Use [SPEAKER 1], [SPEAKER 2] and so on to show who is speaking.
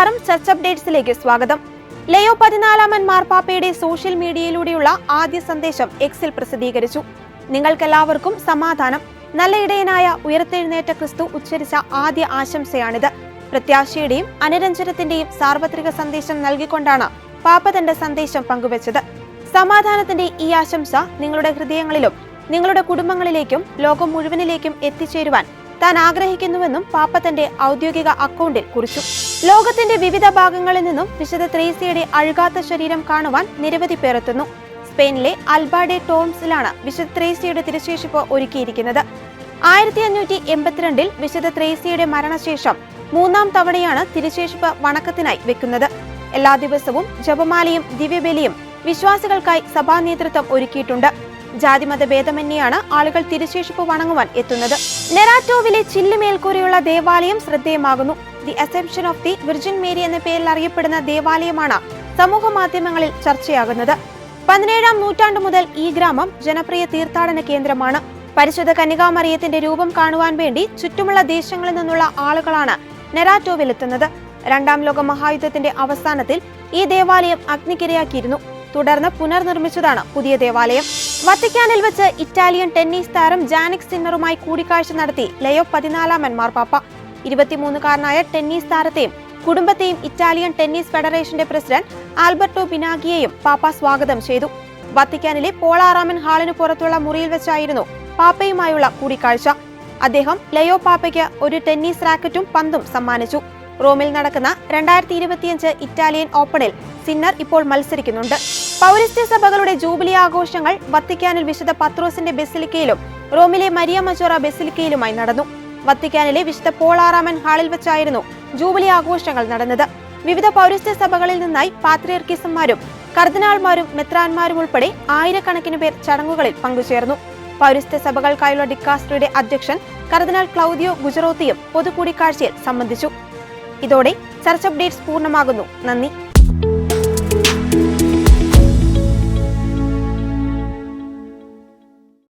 [SPEAKER 1] Church അപ്ഡേറ്റ്സിലേക്ക് സ്വാഗതം. ലയോ പതിനാലാമൻ മാർപ്പാപ്പയുടെ സോഷ്യൽ മീഡിയയിലൂടെയുള്ള ആദ്യ സന്ദേശം എക്സിൽ പ്രസിദ്ധീകരിച്ചു. നിങ്ങൾക്കെല്ലാവർക്കും സമാധാനം. നല്ല ഇടയനായ ഉയർത്തെഴുന്നേറ്റ ക്രിസ്തു ഉച്ചരിച്ച ആദ്യ ആശംസയാണിത്. പ്രത്യാശയുടെയും അനുരഞ്ജനത്തിന്റെയും സാർവത്രിക സന്ദേശം നൽകിക്കൊണ്ടാണ് പാപ്പ തന്റെ സന്ദേശം പങ്കുവച്ചത്. സമാധാനത്തിന്റെ ഈ ആശംസ നിങ്ങളുടെ ഹൃദയങ്ങളിലും നിങ്ങളുടെ കുടുംബങ്ങളിലേക്കും ലോകം മുഴുവനിലേക്കും എത്തിച്ചേരുവാൻ താൻ ആഗ്രഹിക്കുന്നുവെന്നും പാപ്പ തന്റെ ഔദ്യോഗിക അക്കൗണ്ടിൽ കുറിച്ചു. ലോകത്തിന്റെ വിവിധ ഭാഗങ്ങളിൽ നിന്നും വിശുദ്ധ ത്രേസ്യയുടെ അഴുകാത്ത ശരീരം കാണുവാൻ നിരവധി പേർ എത്തുന്നു. സ്പെയിനിലെ അൽബാഡെ ടോംസിലാണ് വിശുദ്ധ ത്രേസ്യയുടെ തിരുശേഷിപ്പ് ഒരുക്കിയിരിക്കുന്നത്. ആയിരത്തി അഞ്ഞൂറ്റി എൺപത്തിരണ്ടിൽ വിശുദ്ധ ത്രേസ്യയുടെ മരണശേഷം മൂന്നാം തവണയാണ് തിരുശേഷിപ്പ് വണക്കത്തിനായി വെക്കുന്നത്. എല്ലാ ദിവസവും ജപമാലയും ദിവ്യബലിയും വിശ്വാസികൾക്കായി സഭാ നേതൃത്വം ഒരുക്കിയിട്ടുണ്ട്. ജാതിമത ഭേദമന്യെയാണ് ആളുകൾ തിരുശേഷിപ്പ് വണങ്ങുവാൻ എത്തുന്നത്. നെറാറ്റോവിലെ ചില്ലുമേൽക്കൂരയുള്ള ദേവാലയം ശ്രദ്ധേയമാകുന്നു. The assumption of the virgin Mary എന്ന പേരിൽ അറിയപ്പെടുന്ന ദേവാലയമാണ് സമൂഹ മാധ്യമങ്ങളിൽ ചർച്ചയാകുന്നത്. പതിനേഴാം നൂറ്റാണ്ടു മുതൽ ഈ ഗ്രാമം ജനപ്രിയ തീർത്ഥാടന കേന്ദ്രമാണ്. പരിശുദ്ധ കന്യകാമറിയത്തിന്റെ രൂപം കാണുവാൻ വേണ്ടി ചുറ്റുമുള്ള ദേശങ്ങളിൽ നിന്നുള്ള ആളുകളാണ് നെറാറ്റോവിലെത്തുന്നത് രണ്ടാം ലോക മഹായുദ്ധത്തിന്റെ അവസാനത്തിൽ ഈ ദേവാലയം അഗ്നിക്കിരയാക്കിയിരുന്നു. തുടർന്ന് പുനർനിർമ്മിച്ചതാണ് പുതിയ ദേവാലയം. വത്തിക്കാനിൽ വെച്ച് ഇറ്റാലിയൻ ടെന്നീസ് താരം ജാനിക് സിന്നറുമായി കൂടിക്കാഴ്ച നടത്തി ലയോ പതിനാലാമൻ മാർപ്പാപ്പ ഇരുപത്തിമൂന്നുകാരനായ ടെന്നീസ് താരത്തെയും കുടുംബത്തെയും ഇറ്റാലിയൻ ടെന്നീസ് ഫെഡറേഷന്റെ പ്രസിഡന്റ് ആൽബർട്ടോ ബിനാഗിയെയും പാപ്പ സ്വാഗതം ചെയ്തു. വത്തിക്കാനിലെ പോളാറാമൻ ഹാളിന് പുറത്തുള്ള മുറിയിൽ വെച്ചായിരുന്നു പാപ്പയുമായുള്ള കൂടിക്കാഴ്ച. അദ്ദേഹം ലയോ പാപ്പയ്ക്ക് ഒരു ടെന്നീസ് റാക്കറ്റും പന്തും സമ്മാനിച്ചു. റോമിൽ നടക്കുന്ന രണ്ടായിരത്തി ഇരുപത്തിയഞ്ച് ഇറ്റാലിയൻ ഓപ്പണിൽ സിന്നർ ഇപ്പോൾ മത്സരിക്കുന്നുണ്ട്. പൗരസ്ത്യ സഭകളുടെ ജൂബിലി ആഘോഷങ്ങൾ വത്തിക്കാനിൽ വിശുദ്ധ പത്രോസിന്റെ ബെസിലിക്കയിലും റോമിലെ മരിയ മജോറ ബെസിലിക്കയിലുമായി നടന്നു. വത്തിക്കാനിലെ വിശുദ്ധ പോളാറാമൻ ഹാളിൽ വെച്ചായിരുന്നു ജൂബിലി ആഘോഷങ്ങൾ നടന്നത്. വിവിധ പൗരസ്ത്യ സഭകളിൽ നിന്നായി പാത്രിയർക്കിസന്മാരും കർദിനാൾമാരും മെത്രാന്മാരും ഉൾപ്പെടെ ആയിരക്കണക്കിന് പേർ ചടങ്ങുകളിൽ പങ്കുചേർന്നു. പൗരസ്ത്യ സഭകൾക്കായുള്ള ഡിക്കാസ്ട്രിയുടെ അധ്യക്ഷൻ കർദിനാൾ ക്ലൗദിയോ ഗുജറോത്തിയും പൊതുകൂടിക്കാഴ്ചയിൽ സംബന്ധിച്ചു. ഇതോടെ ചർച്ച് അപ്ഡേറ്റ്സ് പൂർണമാകുന്നു. നന്ദി.